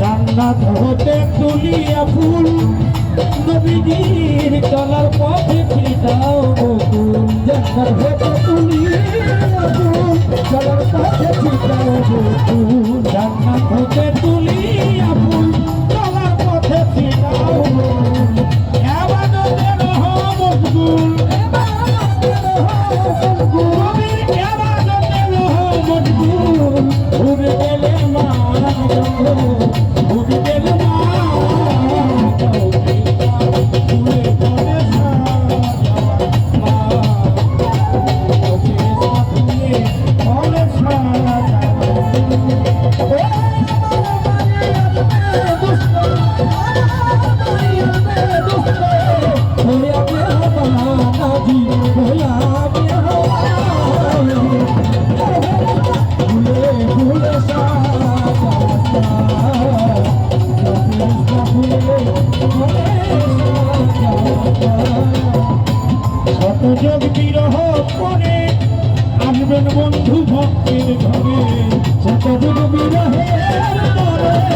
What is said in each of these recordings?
জান্নাত হতে তুলিয়া ফুল। নবীজির চলার পথে ফিরিটাও বকুল জান্নাত হতে তুলিয়া ফুল। চলার পথে ফিরিটাও বকুল সুযোগ বিরহ করে আসবেন বন্ধু ভক্তের ঘরে সুযোগ বিরহের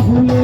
ভুলে